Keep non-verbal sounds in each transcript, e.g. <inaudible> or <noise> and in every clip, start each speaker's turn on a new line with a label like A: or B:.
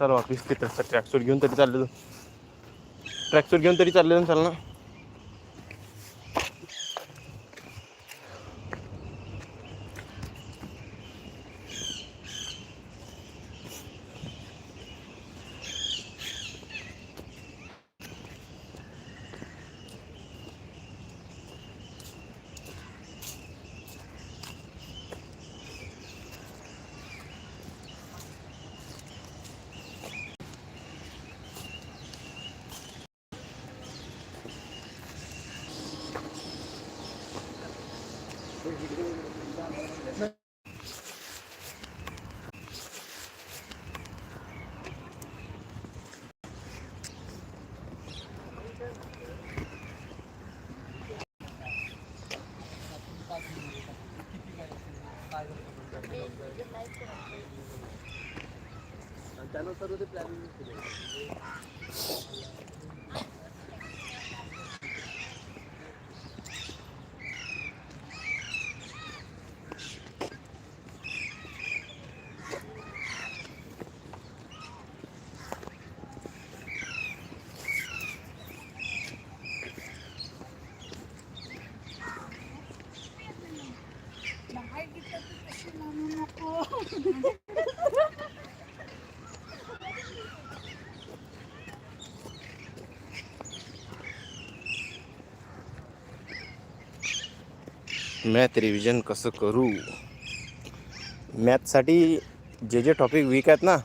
A: चला वापस तिथं तसं ट्रॅकसूट घेऊन तरी चालले ट्रॅकसूट घेऊन तरी चाललं चाल ना.
B: त्यानुसार ते प्लॅनिंग केले.
A: मॅथ रिव्हिजन कसं करू? मॅथसाठी जे जे टॉपिक वीक आहेत ना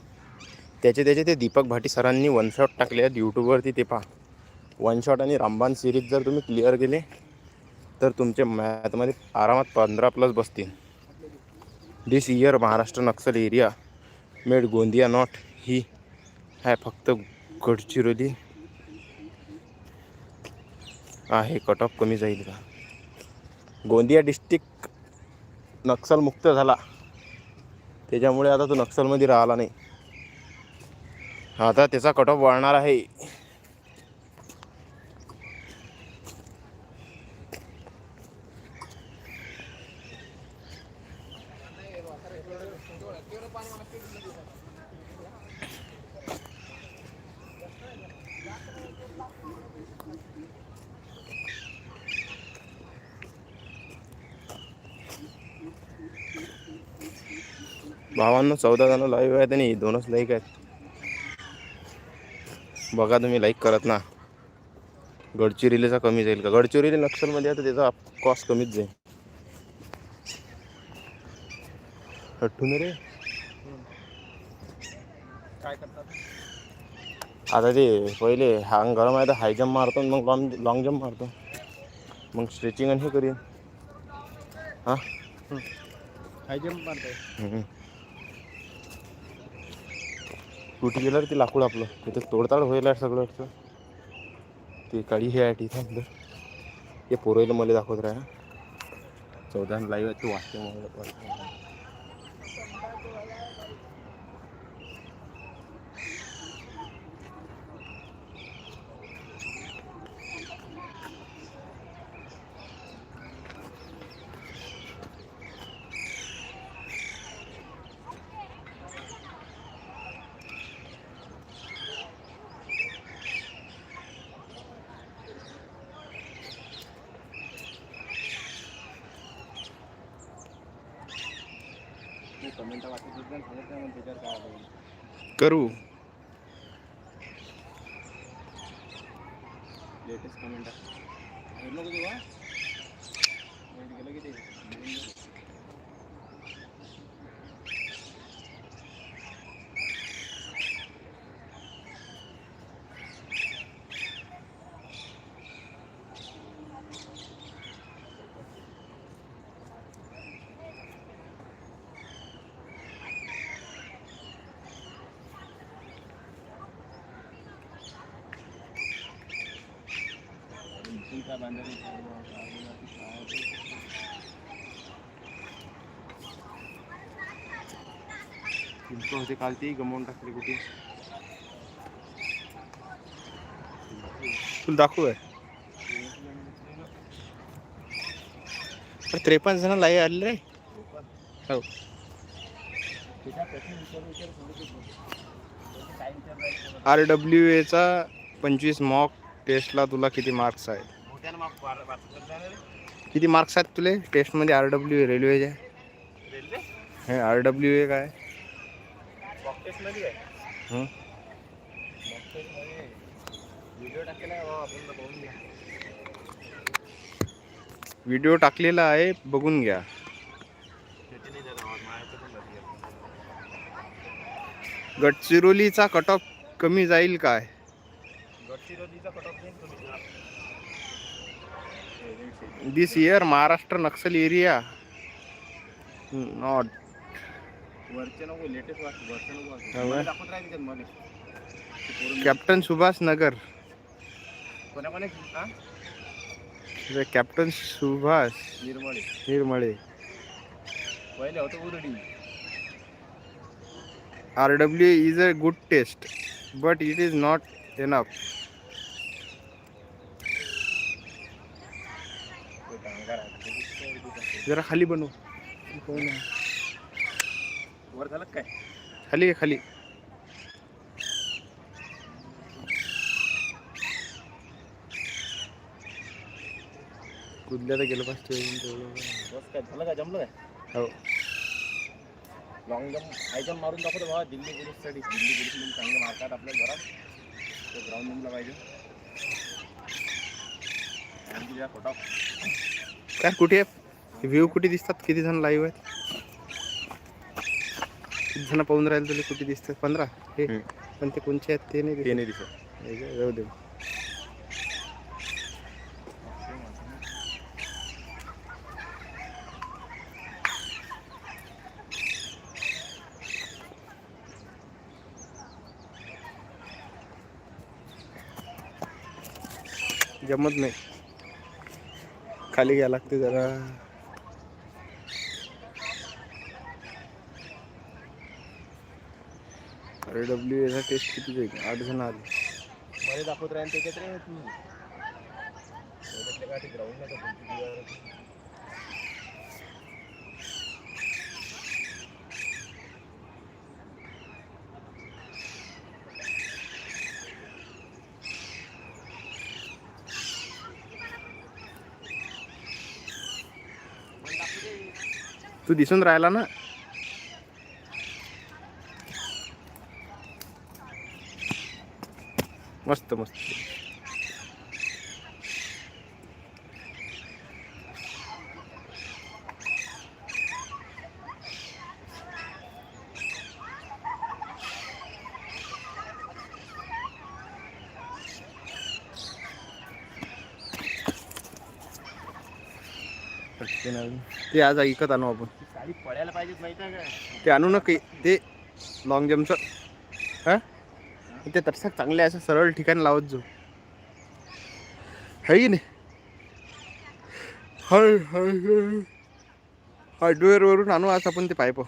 A: त्याचे त्याचे ते दीपक भाटी सरांनी वन शॉट टाकले आहेत यूट्यूबवरती ते पहा. वन शॉट आणि रामबाण सिरीज जर तुम्ही क्लिअर केले तर तुमचे मॅथमध्ये आरामात पंधरा प्लस बसतील. This year Maharashtra Naxal area made Gondia not ही आहे फक्त गडचिरोली. आहे कट ऑफ कमी जाईल का? गोंदिया डिस्ट्रिक्ट नक्षलमुक्त झाला. त्याच्यामुळे आता तो नक्षलमध्ये राहिला नाही. आता त्याचा कट ऑफ वाढणार आहे. भावांनो चौदा जण लाईव्ह आहेत आणि दोनच लाईक आहेत. बघा तुम्ही लाईक करत ना. गडचिरोलीचा कमी जाईल का? गडचिरोली नक्षलमध्ये आता त्याचा कॉस्ट कमीच जाईल. हट्टून रे
C: काय करतात
A: आता ते पहिले हांग गरम आहे तर हाय जम्प मारतो मग लॉंग लॉंग जम्प मारतो. मग स्ट्रेचिंग आणि हे करीन. हां?
C: High jump मारताय.
A: तुटी गेलं ते लाकूड आपलं. तिथं तोडताड होईल आहे सगळं असं ते काळी हे आहे तिथं अंदर. हे पोरयला मला दाखवत राहा. चौदा लाईव्ह आहे तू वाचते मला
C: कमेंट वाचत होते आणि सांगत नाही मग त्याच्यावर काय आलं
A: करू.
C: लेटेस्ट कमेंट केलं की ते
A: चिंच होते काल ती गमावून टाकली कुठे? तुला दाखवू आहे त्रेपन्न जण लाईव्ह आले रे. हो. आर डब्ल्यू एचा पंचवीस मॉक टेस्टला तुला किती मार्क्स आहेत? किती मार्क्स आहेत तुले? टेस्टमध्ये आर डब्ल्यू ए रेल्वेच्या हे आर डब्ल्यू ए काय? हं?
C: व्हिडिओ
A: टाकलेला आहे बघून घ्या. गडचिरोलीचा कट ऑफ कमी जाईल काय?
C: गडचिरोलीचा cut off
A: this year Maharashtra Naxal area not captain Subhash Nagar captain Subhash
C: Nirmale.
A: R W is a good test but it is not enough
C: तो कामगार आहे.
A: जरा खाली बनव.
C: वर झालं काय?
A: खाली आहे, खाली. कुदल्या तर गेलं पाहिजे
C: बस काय झालं का? जमलं काय?
A: हो.
C: लॉंग जम्प हाय जम्प मारून दाखवतो भावा. दिल्ली पोलीससाठी दिल्ली पोलीस म्हणून चांगले मारतात आपल्या घरात. तो ग्राउंड जमला पाहिजे.
A: काय कुठे? आहे व्ह्यू कुठे दिसतात? किती जण लाईव्ह आहेत? किती जण पाहून राहिले तुला कुठे दिसतात? पंधरा? हे. पण ते कोणचे आहेत ते नाही
C: ते
A: दिसत.
C: नाही दिसत
A: जाऊ दे. जमत नाही. खाली घ्यायला लागते जरा. अरे डब्ल्यू एचा टेस्ट किती जाईल? आठ जण आले.
C: मध्ये दाखवत राहील त्याच्यात रे तू ग्राउंड?
A: तू दिसून राहिला ना? मस्त मस्त. ते आज ऐकत आणू आपण.
C: पडायला माहिती आहे का?
A: ते आणू ना ते लॉंग जम्पचं हां? ते तसं चांगले असं सरळ ठिकाण लावत जाऊ. है की नाही? हळ हळ हार्डवेअरवरून आणू आज आपण ते पायप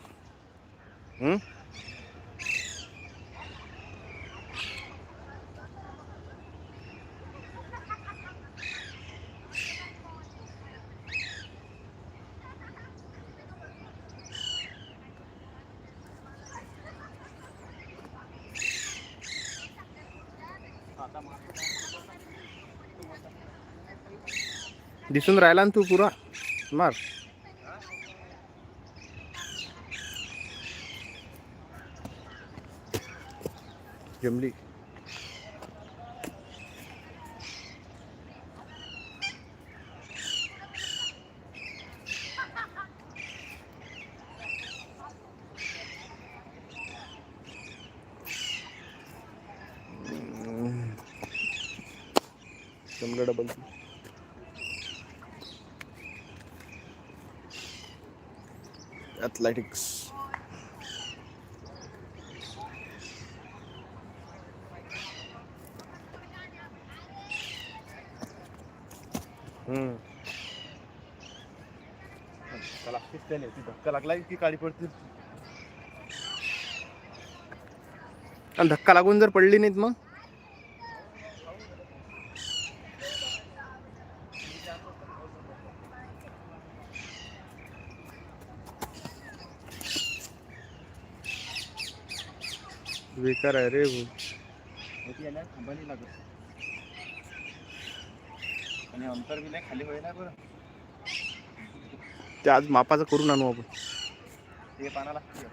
A: दिसून राहिला ना तू पुरा. मार. जमली. जमलं डबल athletics. हम्म.
C: धक्का लागतेच त्याने ती धक्का लागला की काळी पडते.
A: आणि धक्का लागून जर पडली नाहीत मग? बेकार आहे रे भाऊ.
C: आणि अंतर बी नाही खाली बरं.
A: ते आज मापाचं करून आणू आपण.
C: ते पाना लागते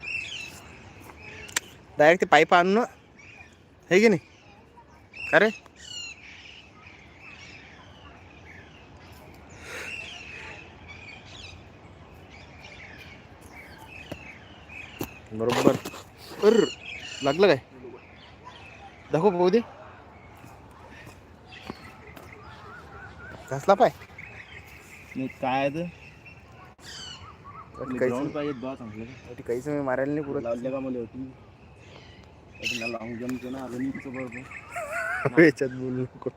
A: डायरेक्ट ते पाईप आणू ना हे की नाही? का रे? बरोबर. अर. लागलं काय? दाखव पाहू दे. घासला पाय.
C: नाही काय
A: काहीच
C: ग्राउंड पाहिजे बा चांगलं.
A: नाही काहीच मी मारायला नाही पुरत.
C: लावले का मला होती? मला लावून जमतो ना तिचं बरोबर. <laughs>
A: याच्यात बोलू नको.